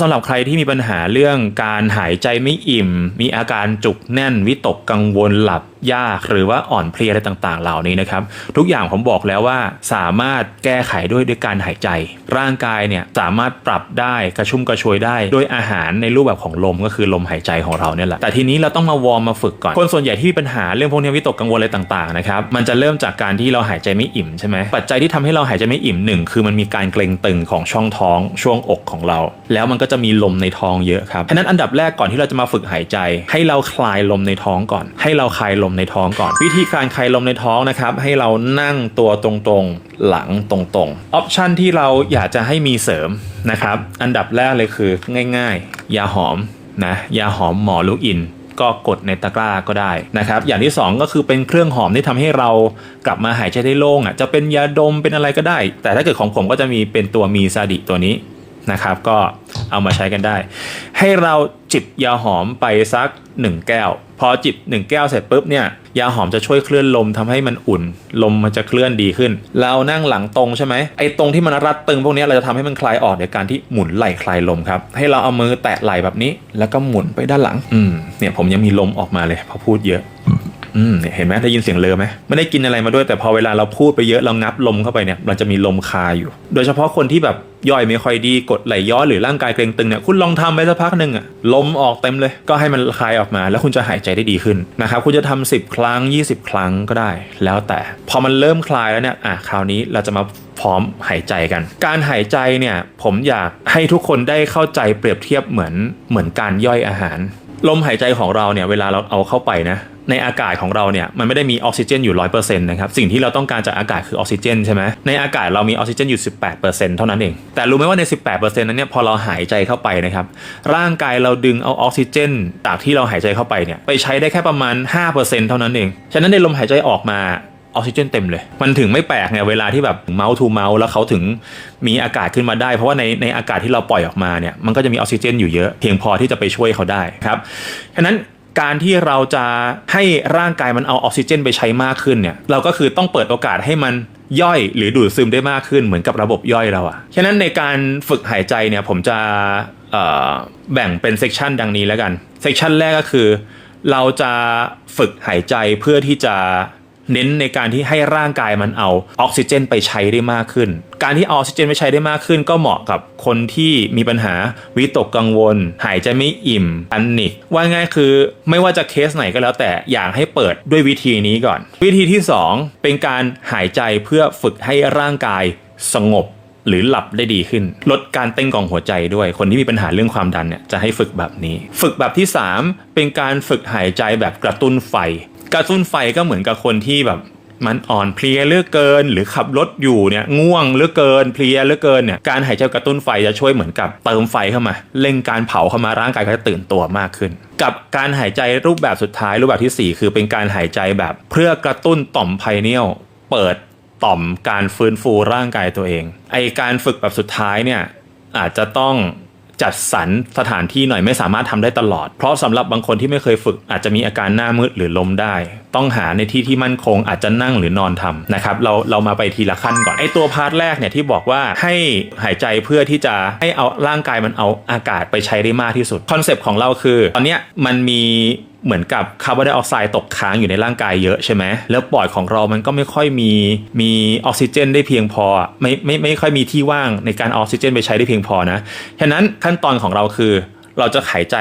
สำหรับใครที่มีปัญหาเรื่องการหายใจไม่อิ่ม มีอาการจุกแน่นวิตกกังวลหลับ ยากหรือว่าอ่อนเพลียอะไรต่างๆ เหล่านี้นะครับ ทุกอย่างผมบอกแล้วว่าสามารถแก้ไขด้วยด้วยการหายใจ ร่างกายเนี่ยสามารถปรับได้กระชุ่มกระชวยได้ด้วยอาหารในรูปแบบของลมก็คือลมหายใจของเราเนี่ยแหละแต่ทีนี้เราต้องมาวอร์มมาฝึกก่อน คนส่วนใหญ่ที่มีปัญหาเรื่องพวกนี้วิตกกังวลอะไรต่างๆนะครับมันจะเริ่มจากการที่เราหายใจไม่อิ่มใช่ไหมปัจจัยที่ทำให้เราหายใจไม่อิ่มหนึ่งคือมันมีการเกร็งตึงของช่องท้องช่วงอกของเรา แล้วมันก็จะมีลมในท้องเยอะครับฉะนั้นอันดับแรกก่อนที่เราจะมาฝึกหายใจ ให้เราคลายลมในท้องก่อน ให้เราคลายลมในท้องก่อน วิธีการคลายลมในท้องนะครับ ให้เรานั่งตัวตรงๆหลังตรงๆออปชันที่เราอยากจะให้มีเสริมนะครับ อันดับแรกเลยคือง่าย ๆ ยาหอมนะยาหอมหมอลูกอินก็กดในตะกร้าก็ได้นะครับ อย่างที่ 2 ก็คือเป็นเครื่องหอมที่ทำให้เรากลับมาหายใจได้โล่งอะจะเป็นยาดมเป็นอะไรก็ได้ แต่ถ้าเกิดของผมก็จะมีเป็นตัวมีซาดิตัวนี้นะครับ ก็เอามาใช้กันได้ ให้เราจิบยาหอมไปสัก 1 แก้ว พอจิบ1แก้วเสร็จปุ๊บเนี่ยยาหอมจะช่วยเคลื่อนลมทำให้มันอุ่น ลมมันจะเคลื่อนดีขึ้น เรานั่งหลังตรงใช่ไหมไอ้ตรงที่มันรัดตึงพวกนี้เราจะทำให้มันคลายออกโดยการที่หมุนไหล่คลายลมครับให้เราเอามือแตะไหล่แบบนี้ แล้วก็หมุนไปด้านหลังอืมเนี่ยผมยังมีลมออกมาเลยพอพูดเยอะ อืมเห็นไหมได้ยินเสียงเลอไหมไม่ได้กินอะไรมาด้วยแต่พอเวลาเราพูดไปเยอะเรางับลมเข้าไปเนี่ยมันจะมีลมคาอยู่ โดยเฉพาะคนที่แบบย่อยไม่ค่อยดีกดไหลย้อนหรือร่างกายเกร็งตึงเนี่ยคุณลองทำไปสักพักหนึ่งอะลมออกเต็มเลย ก็ให้มันคลายออกมา แล้วคุณจะหายใจได้ดีขึ้นนะครับคุณจะทำ10 ครั้ง 20 ครั้งก็ได้ แล้วแต่พอมันเริ่มคลายแล้วเนี่ยอะคราวนี้เราจะมาพร้อมหายใจกัน การหายใจเนี่ยผมอยากให้ทุกคนได้เข้าใจเปรียบเทียบเหมือนเหมือนการย่อยอาหาร ลมหายใจของเราเนี่ยเวลาเราเอาเข้าไปนะ ในอากาศของเราเนี่ยมันไม่ได้มีออกซิเจนอยู่100%นต์นะครับสิ่งที่เราต้องการจากอากาศคือออกซิเจนใช่ไหมในอากาศเรามีออกซิเจนอยู่ 18%เซ็นต์เท่านั้นเอง แต่รู้ไหมว่าใน 18%นั้นเนี่ยพอเราหายใจเข้าไปนะครับร่างกายเราดึงเอาออกซิเจนจากที่เราหายใจเข้าไปเนี่ยไปใช้ได้แค่ประมาณ5%เท่านั้นเองฉะนั้นในลมหายใจออกมาออกซิเจนเต็มเลย มันถึงไม่แปลกไงเวลาที่แบบเมาส์ทูเมาส์แล้วเขาถึงมีอากาศขึ้นมาได้ เพราะว่าในในอากาศที่เราปล่อยออกมาเนี่ยมันก็จะมีออกซิเจนอยู่เยอะเพียงพอที่จะไปช่วยเขาได้ครับฉะนั้น การที่เราจะให้ร่างกายมันเอาออกซิเจนไปใช้มากขึ้นเนี่ยเราก็คือต้องเปิดโอกาสให้มันย่อยหรือดูดซึมได้มากขึ้นเหมือนกับระบบย่อยเราอะฉะนั้นในการฝึกหายใจเนี่ยผมจะแบ่งเป็นเซกชันดังนี้แล้วกัน เซกชันแรกก็คือ เราจะฝึกหายใจเพื่อที่จะ เน้นในการที่ให้ร่างกายมันเอาออกซิเจนไปใช้ได้มากขึ้น การที่อออกซิเจนไปใช้ได้มากขึ้น ก็เหมาะกับคนที่มีปัญหาวิตกกังวล หายใจไม่อิ่มอันนิกว่าง่ายคือไม่ว่าจะเคสไหนก็แล้วแต่อยากให้เปิดด้วยวิธีนี้ก่อน วิธีที่ 2 เป็นการหายใจเพื่อฝึกให้ร่างกายสงบหรือหลับได้ดีขึ้น ลดการเต้นของหัวใจด้วย คนที่มีปัญหาเรื่องความดันเนี่ยจะให้ฝึกแบบนี้ ฝึกแบบที่ 3 เป็นการฝึกหายใจแบบกระตุ้นไฟ กระตุ้นไฟก็เหมือนกับคนที่แบบมันอ่อนเพลียเลือกเกิน หรือขับรถอยู่เนี่ยง่วงเหลือเกินเพลียเหลือเกินเนี่ยการหายใจกระตุ้นไฟจะช่วยเหมือนกับเติมไฟเข้ามาเร่งการเผาเข้ามาร่างกายก็จะตื่นตัวมากขึ้น กับการหายใจรูปแบบสุดท้ายรูปแบบทีสี่4 คือเป็นการหายใจแบบเพื่อกระตุ้นต่อมไพเนียลเปิดต่อมการฟื้นฟูร่างกายตัวเองไอการฝึกแบบสุดท้ายเนี่ยอาจจะต้อง จัดสรรสถานที่หน่อยไม่สามารถทำได้ตลอด เพราะสำหรับบางคนที่ไม่เคยฝึก อาจจะมีอาการหน้ามืดหรือลมได้ ต้องหาในที่ที่มั่นคงอาจจะนั่งหรือนอนทำนะครับเราเรามาไปทีละขั้นก่อนไอตัวพาร์ทแรกเนี่ยที่บอกว่าให้หายใจเพื่อที่จะให้เอาร่างกายมันเอาอากาศไปใช้ได้มากที่สุดคอนเซปต์ของเราคือ ตอนเนี้ยมันมี เหมือนกับคาร์บอนไดออกไซด์ตกค้างอยู่ในร่างกายเยอะใช่ไหมแล้วปอดของเรามันก็ไม่ค่อยมีมีออกซิเจน ได้เพียงพอไม่ไม่ไม่ค่อยมีที่ว่างในการออกซิเจน ไปใช้ได้เพียงพอนะฉะนั้นขั้นตอนของเราคือ เราจะหายใจ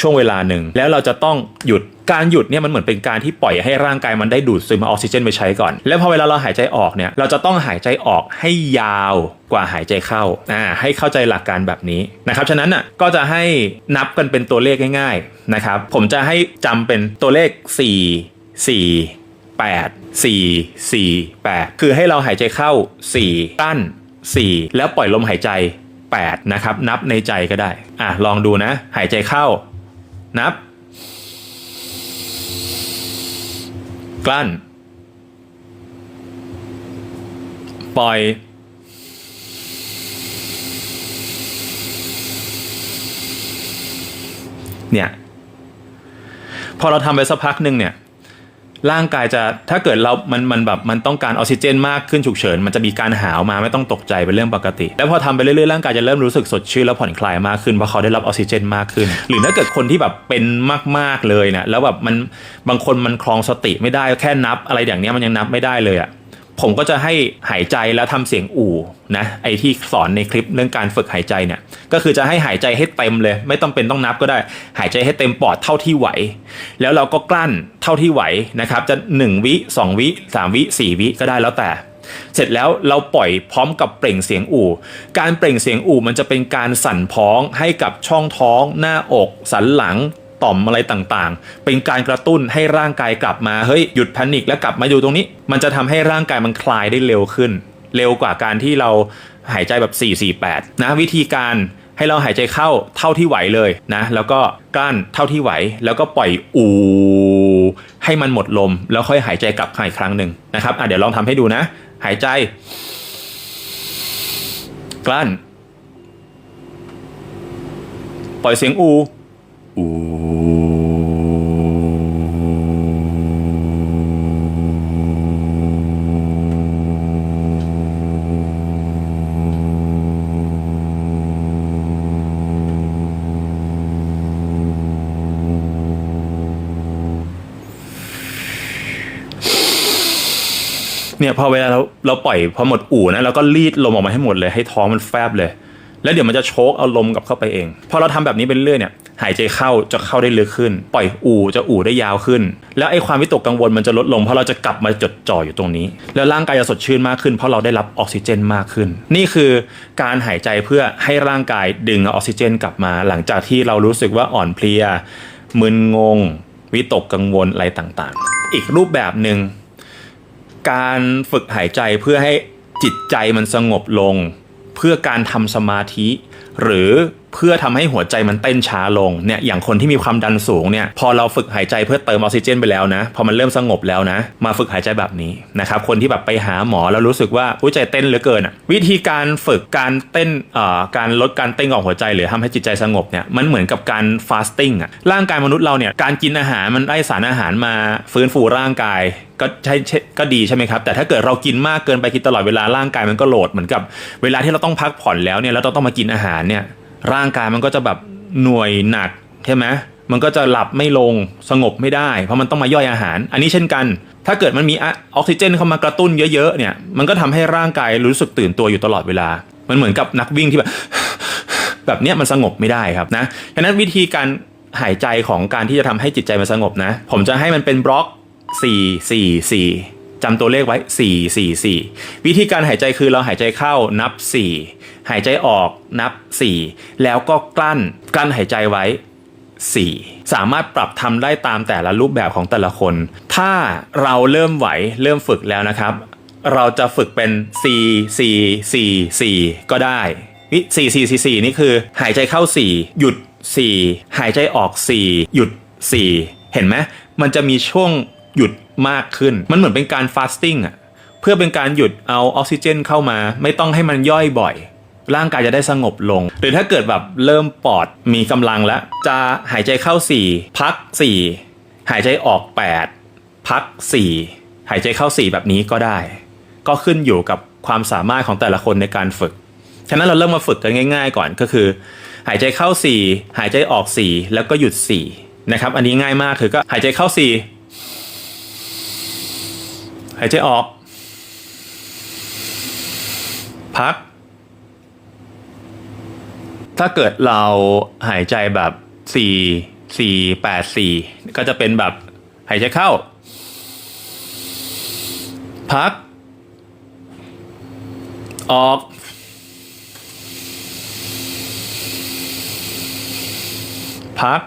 ช่วงเวลาหนึ่งแล้วเราจะต้องหยุด การหยุดเนี่ยมันเหมือนเป็นการที่ปล่อยให้ร่างกายมันได้ดูดซึมอาออกซิเจนไปใช้ก่อน แล้วพอเวลาเราหายใจออกเนี่ยเราจะต้องหายใจออกให้ยาวกว่าหายใจเข้าอ่าให้เข้าใจหลักการแบบนี้นะครับฉะนั้นอะก็จะให้นับกันเป็นตัวเลขง่ายๆนะครับผมจะให้จำเป็นตัวเลข 4 4 8 4 4 8 คือให้เราหายใจเข้า4กั้น 4 แล้วปล่อยลมหายใจ 8 นะครับ นับในใจก็ได้ อะ ลองดูนะ หายใจเข้า นับ กลั้น ปล่อย เนี่ย พอเราทำไปสักพักหนึ่งเนี่ย ร่างกายจะถ้าเกิดเรา มันมันแบบมันต้องการออกซิเจนมากขึ้นฉุกเฉิน มันจะมีการหาวมาไม่ต้องตกใจเป็นเรื่องปกติ แล้วพอทำไปเรื่อยๆร่างกายจะเริ่มรู้สึกสดชื่นและผ่อนคลายมากขึ้นเพราะเขาได้รับออกซิเจนมากขึ้น หรือถ้าเกิดคนที่แบบเป็นมากๆเลยนะแล้วแบบมันบางคนมันคลองสติไม่ได้แค่นับอะไรอย่างเนี้ยมันยังนับไม่ได้เลยอะ ผมก็จะให้หายใจแล้วทำเสียงอู่นะไอที่สอนในคลิปเรื่องการฝึกหายใจเนี่ยก็คือจะให้หายใจให้เต็มเลย ไม่ต้องเป็นต้องนับก็ได้ หายใจให้เต็มปอดเท่าที่ไหว แล้วเราก็กลั้นเท่าที่ไหวนะครับจะ 1 วิ 2 วิ 3 วิ 4 วิก็ได้แล้วแต่ เสร็จแล้วเราปล่อยพร้อมกับเปล่งเสียงอู่ การเปล่งเสียงอู่มันจะเป็นการสั่นพ้องให้กับช่องท้อง หน้าอก สันหลัง ต่อมอะไรต่างๆ เป็นการกระตุ้นให้ร่างกายกลับมาเฮ้ยหยุดแพนิคแล้วกลับมาอยู่ตรงนี้ มันจะทำให้ร่างกายมันคลายได้เร็วขึ้น เร็วกว่าการที่เราหายใจแบบ 4-4-8 นะวิธีการให้เราหายใจเข้าเท่าที่ไหวเลยนะ แล้วก็กั้นเท่าที่ไหว แล้วก็ปล่อยอูให้มันหมดลม แล้วค่อยหายใจกลับมาอีกครั้งหนึ่งนะครับอะเดี๋ยวลองทำให้ดูนะ หายใจ กลั้น ปล่อยเสียงอู เนี่ยพอเวลาเราเราปล่อยพอหมดอู่นะเราก็รีดลมออกมาให้หมดเลยให้ท้องมันแฟบเลย แล้วเดี๋ยวมันจะโชกเอาลมกลับเข้าไปเองพอเราทำแบบนี้ไปเรื่อยเนี่ย หายใจเข้าจะเข้าได้ลึกขึ้น ปล่อยอู่จะอู่ได้ยาวขึ้น แล้วไอ้ความวิตกกังวลมันจะลดลงเพราะเราจะกลับมาจดจ่ออยู่ตรงนี้ แล้วร่างกายจะสดชื่นมากขึ้น เพราะเราได้รับออกซิเจนมากขึ้น นี่คือการหายใจเพื่อให้ร่างกายดึงอออกซิเจนกลับมา หลังจากที่เรารู้สึกว่าอ่อนเพลียมึนงง วิตกกังวลอะไรต่างๆ อีกรูปแบบหนึ่งการฝึกหายใจเพื่อให้จิตใจมันสงบลง เพื่อการทำสมาธิ หรือเพื่อทำให้หัวใจมันเต้นช้าลงเนี่ยอย่างคนที่มีความดันสูงเนี่ยพอเราฝึกหายใจเพื่อเติมออกซิเจนไปแล้วนะ พอมันเริ่มสงบแล้วนะ มาฝึกหายใจแบบนี้นะครับคนที่แบบไปหาหมอแล้วรู้สึกว่าหัวใจเต้นเหลือเกินอะวิธีการฝึกการเต้นเอ่อการลดการเต้นของหัวใจหรือทำให้จิตใจสงบเนี่ยมันเหมือนกับการฟาสติ้งอะร่างกายมนุษย์เราเนี่ยการกินอาหารมันได้สารอาหารมาฟื้นฟูร่างกายก็ใช่ใช่ก็ดีใช่ไหมครับ แต่ถ้าเกิดเรากินมากเกินไปกินตลอดเวลาร่างกายมันก็โหลดเหมือนกับ เวลาที่เราต้องพักผ่อนแล้วเนี่ยแล้วเราต้องมากินอาหารเนี่ยร่างกายมันก็จะแบบหน่วยหนักใช่ไหมมันก็จะหลับไม่ลงสงบไม่ได้ เพราะมันต้องมาย่อยอาหาร อันนี้เช่นกัน ถ้าเกิดมันมีออกซิเจนเข้ามากระตุ้นเยอะๆเนี่ยมันก็ทำให้ร่างกายรู้สึกตื่นตัวอยู่ตลอดเวลา มันเหมือนกับนักวิ่งที่แบบแบบเนี้ยมันสงบไม่ได้ครับนะฉะนั้นวิธีการหายใจของการที่จะทำให้จิตใจมันสงบนะ ผมจะให้มันเป็นบล็อก 4 4 4 จำตัวเลขไว้ 4 4 4 วิธีการหายใจคือเราหายใจเข้านับ 4 หายใจออกนับ 4 แล้วก็กลั้นกลั้นหายใจไว้ 4 สามารถปรับทำได้ตามแต่ละรูปแบบของแต่ละคน ถ้าเราเริ่มไหวเริ่มฝึกแล้วนะครับ เราจะฝึกเป็น 4 4 4 4 ก็ได้วิ4 4 4 4 นี่คือหายใจเข้า 4 หยุด 4 หายใจออก 4 หยุด 4 เห็นไหมมันจะมีช่วงหยุด มากขึ้น มันเหมือนเป็นการฟาสติ้งอะเพื่อเป็นการหยุดเอาออกซิเจนเข้ามา ไม่ต้องให้มันย่อยบ่อย ร่างกายจะได้สงบลง หรือถ้าเกิดแบบเริ่มปอดมีกำลังแล้ว จะหายใจเข้า 4 พัก 4 หายใจออก 8 พัก 4 หายใจเข้า 4 แบบนี้ก็ได้ ก็ขึ้นอยู่กับความสามารถของแต่ละคนในการฝึก ฉะนั้นเราเริ่มมาฝึกกันง่าย ๆ ก่อนก็คือ หายใจเข้า 4 หายใจออก 4 แล้วก็หยุด4นะครับอันนี้ง่ายมากคือก็หายใจเข้า 4 หายใจออก พัก ถ้าเกิดเราหายใจแบบ4 4 8 4ก็จะเป็นแบบหายใจเข้า พัก ออก พัก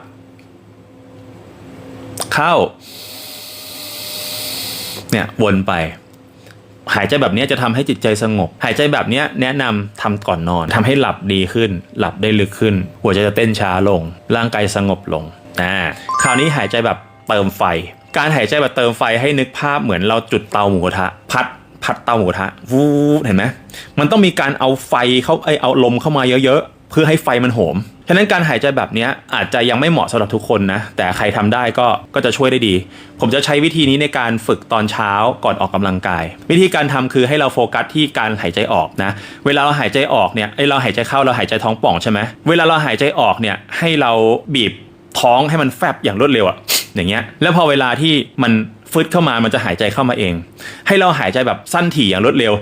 เข้า เนี่ยวนไป หายใจแบบนี้จะทำให้จิตใจสงบ หายใจแบบนี้แนะนำทำก่อนนอนทำให้หลับดีขึ้น หลับได้ลึกขึ้น หัวใจจะเต้นช้าลง ร่างกายสงบลงอ่าคราวนี้หายใจแบบเติมไฟ การหายใจแบบเติมไฟให้นึกภาพเหมือนเราจุดเตาหมูกระทะพัดพัดเตาหมูกระทะวูเห็นไหมมันต้องมีการเอาไฟเข้าไอเอาลมเข้ามาเยอะๆ เพื่อให้ไฟมันโหม ฉะนั้นการหายใจแบบนี้อาจจะยังไม่เหมาะสำหรับทุกคนนะ แต่ใครทำได้ก็ก็จะช่วยได้ดี ผมจะใช้วิธีนี้ในการฝึกตอนเช้าก่อนออกกำลังกาย วิธีการทำคือให้เราโฟกัสที่การหายใจออกนะ เวลาเราหายใจออกเนี่ยไอยเราหายใจเข้าเราหายใจท้องป่องใช่ไหมเวลาเราหายใจออกเนี่ยให้เราบีบท้องให้มันแฟบอย่างรวดเร็วอะอย่างเงี้ย แล้วพอเวลาที่มันฟึดเข้ามามันจะหายใจเข้ามาเอง ให้เราหายใจแบบสั้นถี่อย่างรวดเร็ว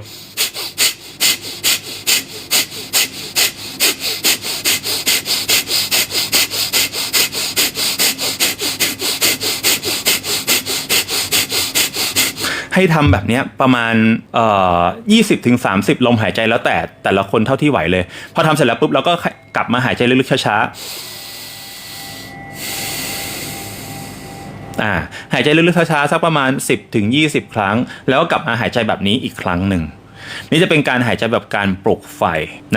ให้ทำแบบนี้ประมาณเอ่อ20ถึง30ลมหายใจแล้วแต่แต่ละคนเท่าที่ไหวเลย พอทำเสร็จแล้วปุ๊บเราก็กลับมาหายใจลึกๆช้าๆอ่าหายใจลึกๆช้าๆสักประมาณ 10ถึง20 ครั้ง แล้วก็กลับมาหายใจแบบนี้อีกครั้งหนึ่งนี่จะเป็นการหายใจแบบการปลุกไฟ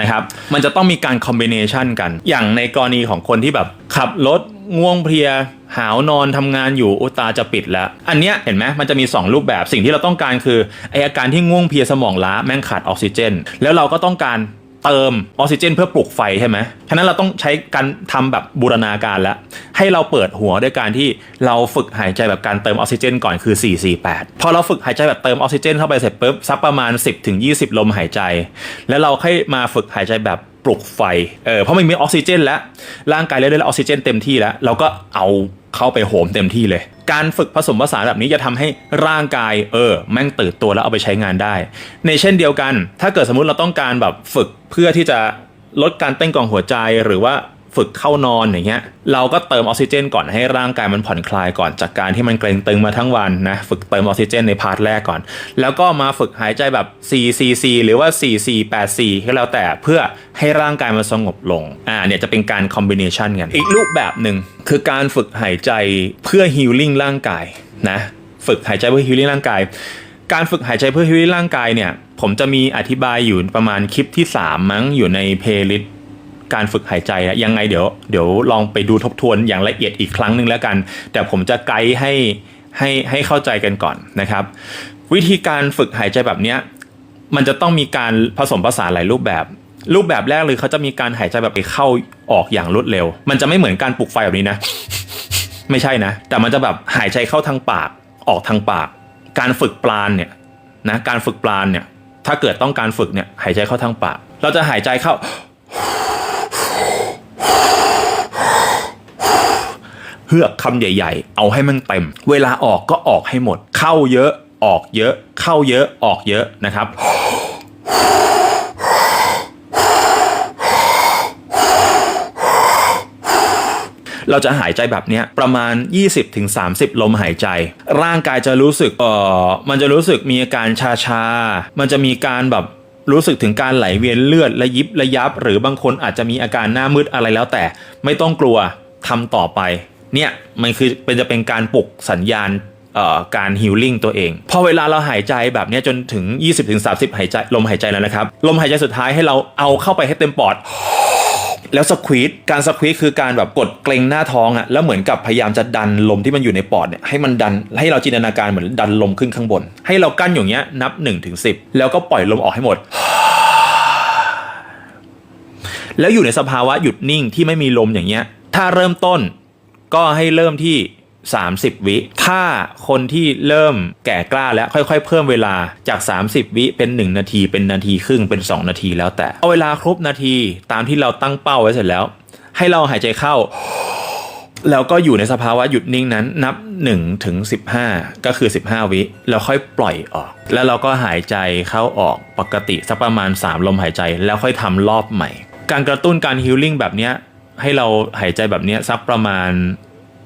นะครับ มันจะต้องมีการคอมบิเนชันกัน อย่างในกรณีของคนที่แบบขับรถ ง่วงเพลียหาวนอนทำงานอยู่อุตาจะปิดแล้ว อันเนี้ยเห็นไหมมันจะมี 2 รูปแบบสิ่งที่เราต้องการคือไออาการที่ง่วงเพลียสมองล้าแม่งขาดออกซิเจน แล้วเราก็ต้องการเติมออกซิเจน เพื่อปลุกไฟใช่ไหมฉะนั้นเราต้องใช้การทำแบบบูรณาการแล้ว ให้เราเปิดหัวด้วยการที่เราฝึกหายใจแบบการเติมออกซิเจน ก่อนคือ 448 พอเราฝึกหายใจแบบเติมออกซิเจนเข้าไปเสร็จปุ๊บสักประมาณ 10ถึง20 ลมหายใจ แล้วเราค่อยมาฝึกหายใจแบบ ปลุกไฟเออเพราะมันมีออกซิเจน แล้วร่างกายเราได้ออกซิเจน เต็มที่แล้ว เราก็เอาเข้าไปโหมเต็มที่เลย การฝึกผสมผสานแบบนี้จะทำให้ร่างกายเออแม่งตื่นตัวแล้วเอาไปใช้งานได้ ในเช่นเดียวกัน ถ้าเกิดสมมุติเราต้องการแบบฝึกเพื่อที่จะลดการเต้นกองหัวใจหรือว่า ฝึกเข้านอนอย่างเงี้ยเราก็เติมออกซิเจนก่อนให้ร่างกายมันผ่อนคลายก่อนจากการที่มันเกร็งตึงมาทั้งวันนะฝึกเติมออกซิเจนในพาร์ทแรกก่อน แล้วก็มาฝึกหายใจแบบ 4cc หรือว่า 4484 ก็แล้วแต่เพื่อให้ร่างกายมันสงบลงอ่าเนี่ยจะเป็นการคอมบิเนชันกัน อีกรูปแบบหนึ่งคือการฝึกหายใจเพื่อฮีลลิ่งร่างกายนะฝึกหายใจเพื่อฮีลลิ่งร่างกาย การฝึกหายใจเพื่อฮีลลิ่งร่างกายเนี่ยผมจะมีอธิบายอยู่ประมาณคลิปที่ 3 มั้งอยู่ในเพลย์ลิสต์ การฝึกหายใจอะยังไงเดี๋ยวเดี๋ยวลองไปดูทบทวนอย่างละเอียดอีกครั้งหนึ่งแล้วกัน แต่ผมจะไกด์ให้ให้ให้เข้าใจกันก่อนนะครับ วิธีการฝึกหายใจแบบเนี้ยมันจะต้องมีการผสมผสานหลายรูปแบบ รูปแบบแรกเลยเขาจะมีการหายใจแบบไปเข้าออกอย่างรวดเร็ว มันจะไม่เหมือนการปลุกไฟแบบนี้นะ ไม่ใช่นะ แต่มันจะแบบหายใจเข้าทางปากออกทางปาก การฝึกปราณเนี่ยนะการฝึกปราณเนี่ยถ้าเกิดต้องการฝึกเนี่ยหายใจเข้าทางปาก เราจะหายใจเข้า ฮือกคำใหญ่ ๆ เอาให้มันเต็ม เวลาออกก็ออกให้หมด เข้าเยอะออกเยอะ เข้าเยอะออกเยอะนะครับเราจะหายใจแบบนี้ประมาณ 20-30 ลมหายใจ ร่างกายจะรู้สึกเออมันจะรู้สึกมีอาการชาชา มันจะมีการแบบรู้สึกถึงการไหลเวียนเลือดระยิบระยับ หรือบางคนอาจจะมีอาการหน้ามืดอะไรแล้วแต่ไม่ต้องกลัวทำต่อไป เนี่ยมันคือเป็นจะเป็นการปลุกสัญญาณการฮิลลิ่งตัวเอง พอเวลาเราหายใจแบบเนี้ยจนถึง 20-30 หายใจลมหายใจแล้วนะครับ ลมหายใจสุดท้ายให้เราเอาเข้าไปให้เต็มปอด แล้วสควีตการสควีตคือการแบบกดเกรงหน้าท้องอะแล้วเหมือนกับพยายามจะดันลมที่มันอยู่ในปอดเนี่ยให้มันดันให้เราจินตนาการเหมือนดันลมขึ้นข้างบน ให้เรากั้นอย่างเงี้ยนับ1นถึงสิแล้วก็ปล่อยลมออกให้หมด แล้วอยู่ในสภาวะหยุดนิ่งที่ไม่มีลมอย่างเงี้ยถ้าเริ่มต้น ก็ให้เริ่มที่ 30 วิ ถ้าคนที่เริ่มแก่กล้าแล้วค่อยๆ เพิ่มเวลาจาก 30 วิเป็น 1 นาที เป็นนาทีครึ่งเป็น 2 นาทีแล้วแต่ เอาเวลาครบนาทีตามที่เราตั้งเป้าไว้เสร็จแล้ว ให้เราหายใจเข้า แล้วก็อยู่ในสภาวะหยุดนิ่งนั้นนับ1ถึง15 ก็คือ 15 วิ แล้วค่อยปล่อยออก แล้วเราก็หายใจเข้าออกปกติสักประมาณ 3 ลมหายใจแล้วค่อยทำรอบใหม่ การกระตุ้นการฮิลลิ่งแบบเนี้ย ให้เราหายใจแบบนี้สักประมาณ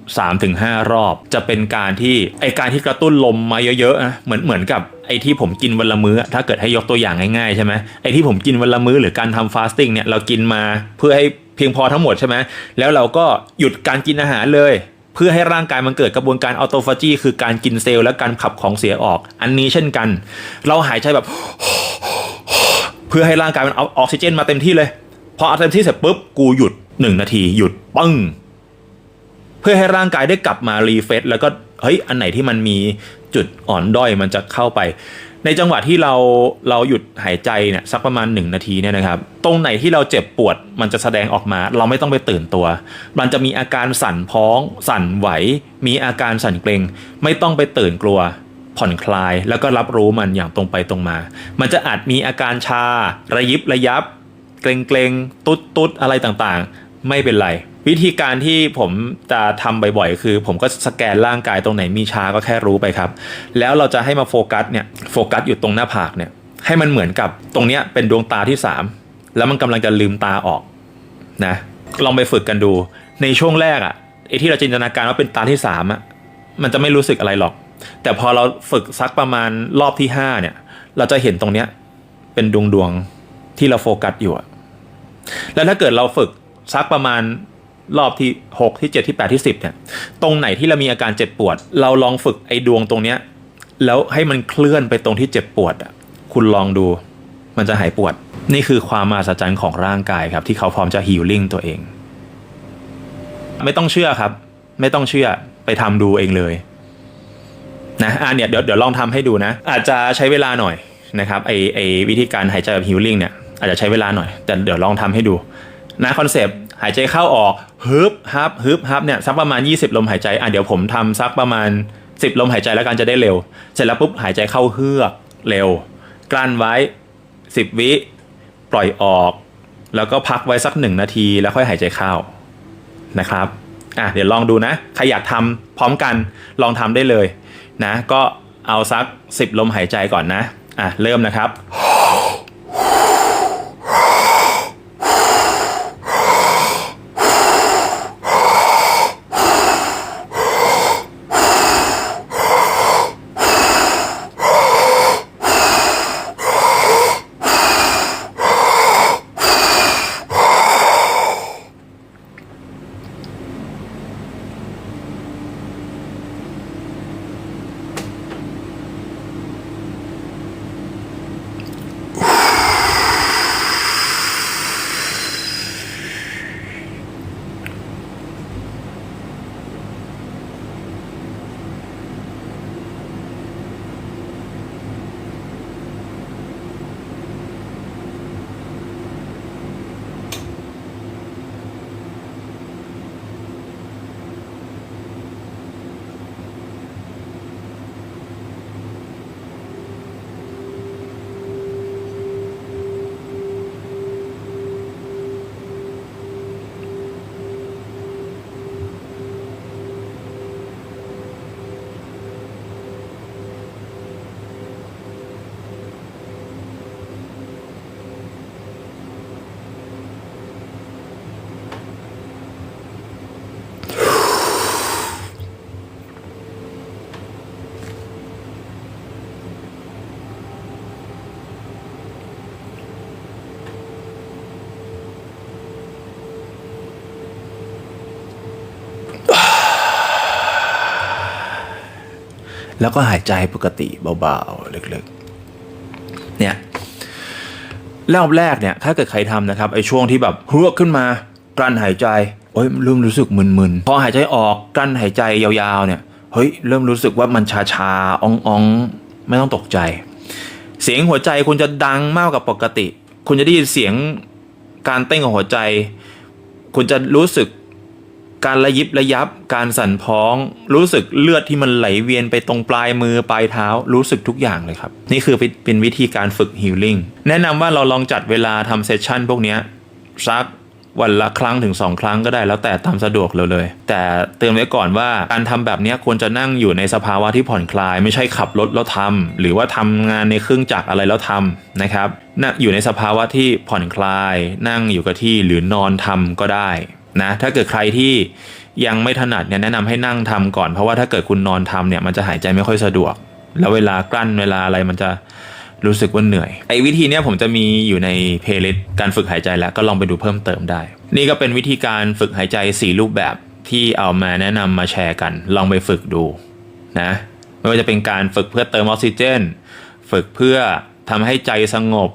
3-5 รอบ จะเป็นการที่ไอการที่กระตุ้นลมมาเยอะๆนะเหมือนเหมือนกับไอที่ผมกินวันละมื้อ ถ้าเกิดให้ยกตัวอย่างง่ายๆใช่ไหมไอที่ผมกินวันละมื้อหรือการทำฟาสติ้งเนี่ยเรากินมาเพื่อให้เพียงพอทั้งหมดใช่ไหมแล้วเราก็หยุดการกินอาหารเลยเพื่อให้ร่างกายมันเกิดกระบวนการออโตฟาจีคือการกินเซลล์และการขับของเสียออก อันนี้เช่นกัน เราหายใจแบบ เพื่อให้ร่างกายมันเอาออกซิเจนมาเต็มที่เลย พอเอาเต็มที่เสร็จปุ๊บกูหยุด หนึ่งนาทีหยุดปึ้ง เพื่อให้ร่างกายได้กลับมารีเฟซแล้วก็เฮ้ยอันไหนที่มันมีจุดอ่อนด้อยมันจะเข้าไป ในจังหวะที่เราเราหยุดหายใจเนี่ยสักประมาณ 1 นาทีเนี่ยนะครับ ตรงไหนที่เราเจ็บปวดมันจะแสดงออกมา เราไม่ต้องไปตื่นตัว มันจะมีอาการสั่นพ้อง สั่นไหว มีอาการสั่นเกรงไม่ต้องไปตื่นกลัว ผ่อนคลายแล้วก็รับรู้มันอย่างตรงไปตรงมา มันจะอาจมีอาการชา ระยิบระยับ เกรงเกรงตุ๊ดตุ๊ดอะไรต่างๆ ไม่เป็นไร วิธีการที่ผมจะทำบ่อยๆ คือ ผมก็สแกนร่างกายตรงไหนมีชาก็แค่รู้ไปครับ แล้วเราจะให้มาโฟกัสเนี่ยโฟกัสอยู่ตรงหน้าผากเนี่ยให้มันเหมือนกับตรงเนี้ยเป็นดวงตาที่ 3 แล้วมันกำลังจะลืมตาออกนะลองไปฝึกกันดูในช่วงแรกอะไอที่เราจินตนาการว่าเป็นตาที่3อะมันจะไม่รู้สึกอะไรหรอก แต่พอเราฝึกสักประมาณรอบที่5เนี่ยเราจะเห็นตรงเนี้ยเป็นดวงดวงๆที่เราโฟกัสอยู่อะแล้วถ้าเกิดเราฝึก สักประมาณรอบที่6ที่7ที่8ที่10เนี่ยตรงไหนที่เรามีอาการเจ็บปวด เราลองฝึกไอ้ดวงตรงเนี้ยแล้วให้มันเคลื่อนไปตรงที่เจ็บปวดอะคุณลองดูมันจะหายปวด นี่คือความมหัศจรรย์ของร่างกายครับ ที่เขาพร้อมจะฮีลลิ่งตัวเอง ไม่ต้องเชื่อครับ ไม่ต้องเชื่อไปทำดูเองเลยนะอะเนี่ยเดี๋ยวเดี๋ยวลองทำให้ดูนะ อาจจะใช้เวลาหน่อยนะครับไอไอวิธีการหายใจแบบฮิลลิ่งเนี่ยอาจจะใช้เวลาหน่อย แต่เดี๋ยวลองทำให้ดู นะคอนเซปต์หายใจเข้าออกฮึบฮับฮึบฮับเนี่ยสักประมาณ 20 ลมหายใจอะเดี๋ยวผมทำสักประมาณ 10 ลมหายใจแล้วกันจะได้เร็ว เสร็จแล้วปุ๊บหายใจเข้าเฮือกเร็ว กลั้นไว้ 10 วิปล่อยออก แล้วก็พักไว้สักหนึ่งนาทีแล้วค่อยหายใจเข้านะครับอะเดี๋ยวลองดูนะใครอยากทำพร้อมกันลองทำได้เลยนะก็เอาสัก 10 ลมหายใจก่อนนะอะเริ่มนะครับ แล้วก็หายใจปกติเบาๆลึกๆ เนี่ยรอบแรกเนี่ยถ้าเกิดใครทำนะครับไอ้ช่วงที่แบบฮือกขึ้นมากลั้นหายใจโอ้ยเริ่มรู้สึกมึนๆพอหายใจออกกลั้นหายใจยาวๆเนี่ยเฮ้ยเริ่มรู้สึกว่ามันชาๆอ่องๆ ไม่ต้องตกใจ เสียงหัวใจคุณจะดังมากกว่าปกติ คุณจะได้ยินเสียงการเต้นของหัวใจ คุณจะรู้สึก การระยิบระยับ การสั่นพ้อง รู้สึกเลือดที่มันไหลเวียนไปตรงปลายมือปลายเท้า รู้สึกทุกอย่างเลยครับ นี่คือเป็นวิธีการฝึกฮิลลิ่งแนะนำว่าเราลองจัดเวลาทำเซสชั่นพวกนี้สักวันละครั้งถึง 2 ครั้งก็ได้แล้วแต่ตามสะดวกเราเลย แต่เตือนไว้ก่อนว่าการทำแบบนี้ควรจะนั่งอยู่ในสภาวะที่ผ่อนคลาย ไม่ใช่ขับรถแล้วทำหรือว่าทำงานในเครื่องจักรอะไรแล้วทำนะครับนั่งอยู่ในสภาวะที่ผ่อนคลาย นั่งอยู่กับที่หรือนอนทำก็ได้ นะถ้าเกิดใครที่ยังไม่ถนัดเนี่ยแนะนำให้นั่งทำก่อน เพราะว่าถ้าเกิดคุณนอนทำเนี่ยมันจะหายใจไม่ค่อยสะดวก แล้วเวลากลั้นเวลาอะไรมันจะรู้สึกว่าเหนื่อย ไอ้วิธีเนี้ยผมจะมีอยู่ในเพลย์การฝึกหายใจแล้วก็ลองไปดูเพิ่มเติมได้ นี่ก็เป็นวิธีการฝึกหายใจ 4 รูปแบบที่เอามาแนะนำมาแชร์กัน ลองไปฝึกดูนะไม่ว่าจะเป็นการฝึกเพื่อเติมออกซิเจน ฝึกเพื่อทำให้ใจสงบ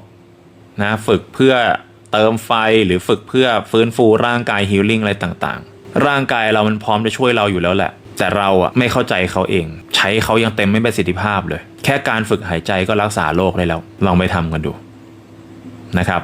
นะฝึกเพื่อ เติมไฟหรือฝึกเพื่อฟื้นฟูร่างกายฮิลลิ่งอะไรต่างๆ ร่างกายเรามันพร้อมจะช่วยเราอยู่แล้วแหละ แต่เราอะไม่เข้าใจเขาเอง ใช้เขายังเต็มไม่ประสิทธิภาพเลย แค่การฝึกหายใจก็รักษาโรคได้แล้ว ลองไปทำกันดูนะครับ